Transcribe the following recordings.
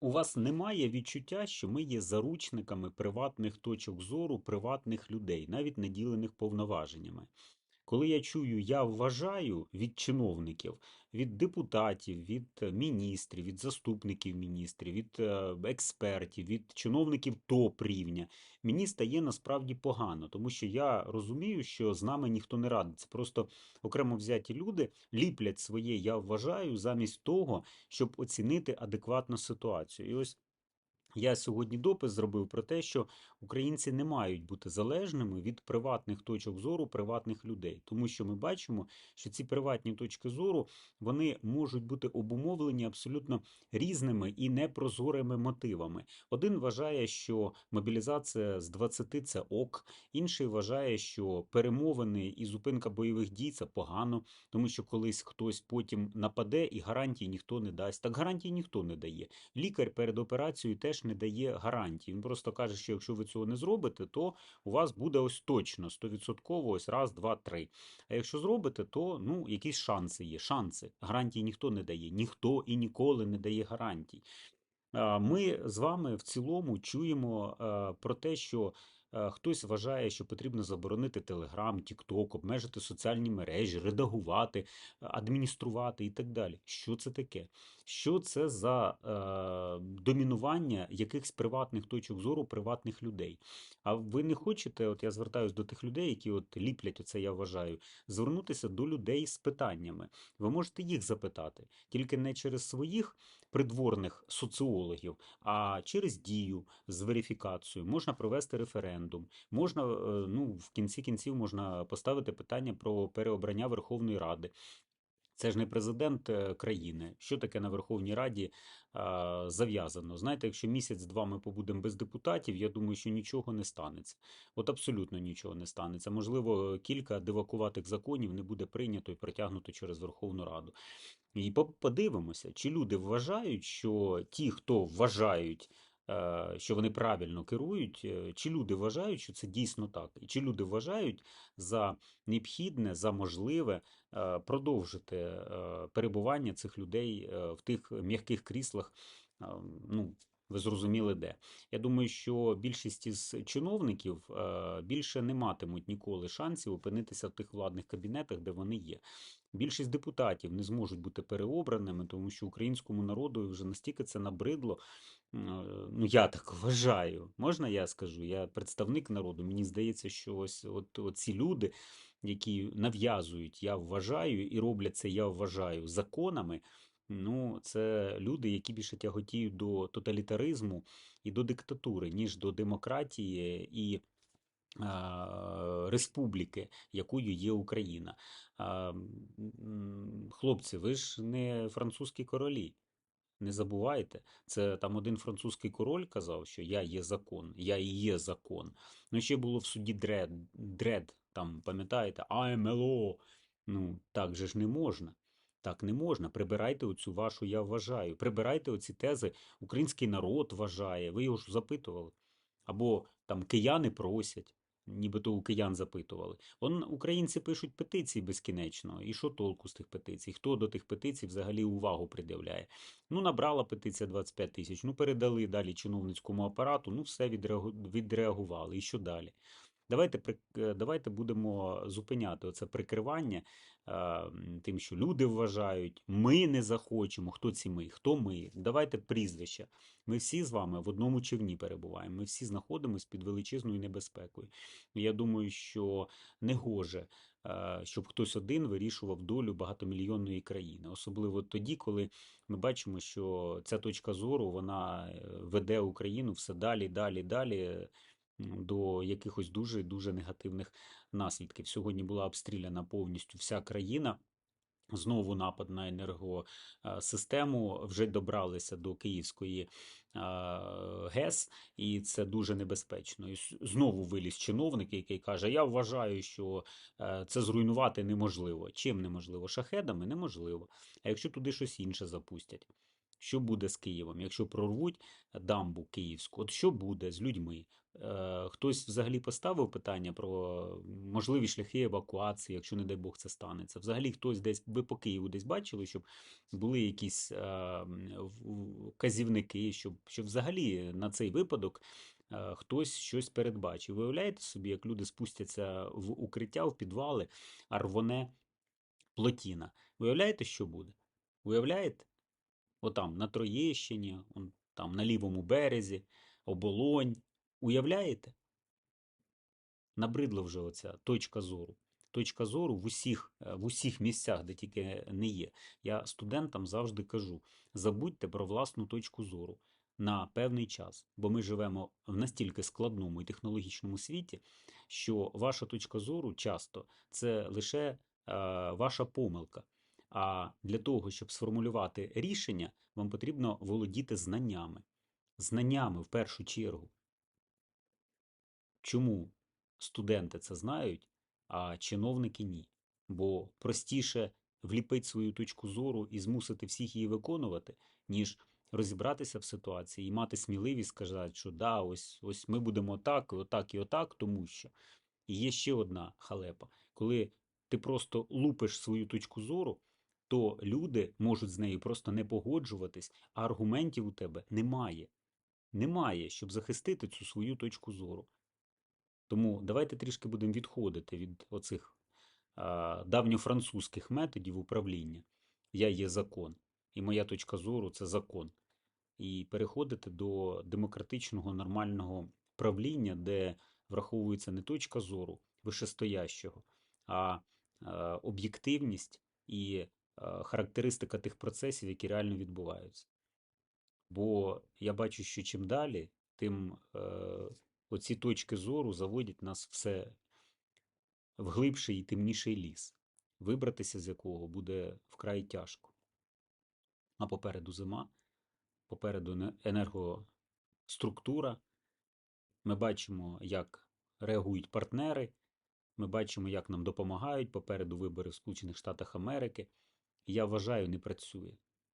У вас немає відчуття, що ми є заручниками приватних точок зору приватних людей, навіть наділених повноваженнями. Коли я чую, я вважаю від чиновників, від депутатів, від е, міністрів, від заступників міністрів, від е, експертів, від чиновників топ рівня, мені стає насправді погано, тому що я розумію, що з нами ніхто не радиться. Просто окремо взяті люди ліплять своє я вважаю замість того, щоб оцінити адекватну ситуацію. І ось я сьогодні допис зробив про те, що українці не мають бути залежними від приватних точок зору приватних людей, тому що ми бачимо, що ці приватні точки зору вони можуть бути обумовлені абсолютно різними і непрозорими мотивами. Один вважає, що мобілізація з 20 – це ок, інший вважає, що перемовини і зупинка бойових дій це погано, тому що колись хтось потім нападе і гарантій ніхто не дасть. Так гарантій ніхто не дає. Лікар перед операцією теж не дає гарантій. Він просто каже, що якщо ви цього не зробите, то у вас буде ось точно 100% ось раз, два, три. А якщо зробите, то ну якісь шанси є. Шанси. Гарантій ніхто не дає. Ніхто і ніколи не дає гарантій. Ми з вами в цілому чуємо е, про те, що хтось вважає, що потрібно заборонити Телеграм, Тікток, обмежити соціальні мережі, редагувати, адмініструвати і так далі. Що це таке? Що це за е, домінування якихось приватних точок зору приватних людей? А ви не хочете, от я звертаюся до тих людей, які от ліплять оце, я вважаю, звернутися до людей з питаннями. Ви можете їх запитати, тільки не через своїх придворних соціологів, а через дію з верифікацією. Можна провести референдум, можна, е, ну, в кінці кінців можна поставити питання про переобрання Верховної Ради. Це ж не президент е, країни. Що таке на Верховній Раді зав'язано? Знаєте, якщо місяць-два ми побудемо без депутатів, я думаю, що нічого не станеться. От абсолютно нічого не станеться. Можливо, кілька дивакуватих законів не буде прийнято і притягнуто через Верховну Раду. І подивимося, чи люди вважають, що ті, хто вважають, що вони правильно керують, е, чи люди вважають, що це дійсно так, і чи люди вважають за необхідне, за можливе е, продовжити е, перебування цих людей е, в тих м'яких кріслах, е, ну, ви зрозуміли де. Я думаю, що більшість із чиновників е, більше не матимуть ніколи шансів опинитися в тих владних кабінетах, де вони є. Більшість депутатів не зможуть бути переобраними, тому що українському народу вже настільки це набридло. Е, Ну, я так вважаю. Можна я скажу? Я представник народу. Мені здається, що ось от, от ці люди, які нав'язують, я вважаю, і роблять це, я вважаю, законами. Ну, це люди, які більше тяготіють до тоталітаризму і до диктатури, ніж до демократії і республіки, якою є Україна. Хлопці, ви ж не французькі королі. Не забувайте, це там один французький король казав, що я є закон, я і є закон. Ну, ще було в суді Дред, Дред там, пам'ятаєте, law. Ну, так же ж не можна. Так не можна. Прибирайте оцю вашу я вважаю. Прибирайте оці тези. Український народ вважає. Ви його ж запитували. Або там кияни просять, нібито у киян запитували. Он українці пишуть петиції безкінечно. І що толку з тих петицій? Хто до тих петицій взагалі увагу придивляє? Ну, набрала петиція 25 тисяч, ну передали далі чиновницькому апарату, ну все відреагували. І що далі? Давайте, е, давайте будемо зупиняти оце прикривання е, тим, що люди вважають, ми не захочемо. Хто ці ми? Хто ми? Давайте прізвища. Ми всі з вами в одному човні перебуваємо. Ми всі знаходимося під величезною небезпекою. Я думаю, що не гоже, е, щоб хтось один вирішував долю багатомільйонної країни, особливо тоді, коли ми бачимо, що ця точка зору вона веде Україну все далі, далі, далі до якихось дуже дуже негативних наслідків. Сьогодні була обстріляна повністю вся країна. Знову напад на енергосистему вже добралися до Київської ГЕС, і це дуже небезпечно. І знову виліз чиновник, який каже: Я вважаю, що е, це зруйнувати неможливо. Чим неможливо? Шахедами неможливо. А якщо туди щось інше запустять? Що буде з Києвом? Якщо прорвуть дамбу київську, от що буде з людьми? Е, Хтось взагалі поставив питання про можливі шляхи евакуації, якщо, не дай Бог, це станеться. Взагалі хтось десь, ви по Києву десь бачили, щоб були якісь е, в- щоб, щоб взагалі на цей випадок е, хтось щось передбачив. Виявляєте собі, як люди спустяться в укриття, в підвали, а рвоне плотіна. Виявляєте, що буде? Уявляєте? Отам на Троєщині, там на лівому березі, оболонь. Уявляєте? Набридла вже оця точка зору. Точка зору в усіх, е, в усіх місцях, де тільки не є. Я студентам завжди кажу: забудьте про власну точку зору на певний час, бо ми живемо в настільки складному і технологічному світі, що ваша точка зору часто це лише е, ваша помилка. А для того, щоб сформулювати рішення, вам потрібно володіти знаннями. Знаннями в першу чергу. Чому студенти це знають, а чиновники ні? Бо простіше вліпити свою точку зору і змусити всіх її виконувати, ніж розібратися в ситуації і мати сміливість сказати, що да, ось, ось ми будемо так, і отак, і отак, тому що. І є ще одна халепа. Коли ти просто лупиш свою точку зору, то люди можуть з нею просто не погоджуватись, а аргументів у тебе немає. Немає, щоб захистити цю свою точку зору. Тому давайте трішки будемо відходити від оцих а, давньофранцузьких методів управління. Я є закон, і моя точка зору це закон. І переходити до демократичного нормального правління, де враховується не точка зору вишестоящого, а об'єктивність і характеристика тих процесів, які реально відбуваються. Бо я бачу, що чим далі, тим е, оці точки зору заводять нас все в глибший і темніший ліс, вибратися з якого буде вкрай тяжко. А попереду зима, попереду енергоструктура. Ми бачимо, як реагують партнери, ми бачимо, як нам допомагають попереду вибори в Сполучених Штатах Америки. Я вважаю, не працює.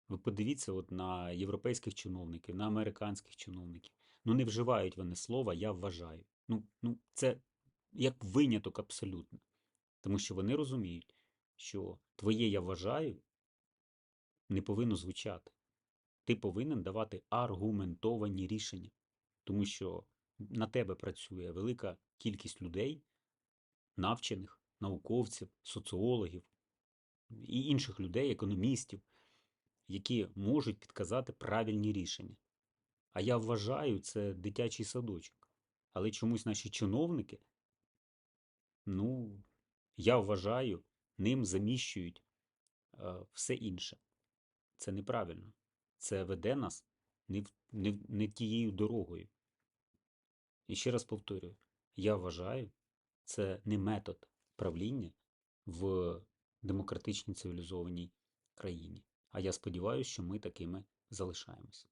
Ви подивіться от на європейських чиновників, на американських чиновників. Ну не вживають вони слова я вважаю. Ну, ну це як виняток абсолютно. Тому що вони розуміють, що твоє я вважаю не повинно звучати. Ти повинен давати аргументовані рішення, тому що на тебе працює велика кількість людей, навчених, науковців, соціологів і інших людей, економістів, які можуть підказати правильні рішення. А я вважаю, це дитячий садочок. Але чомусь наші чиновники, ну, я вважаю, ним заміщують е, все інше. Це неправильно. Це веде нас не, не, не тією дорогою. І ще раз повторюю: я вважаю, це не метод правління в демократичній цивілізованій країні. А я сподіваюся, що ми такими залишаємось.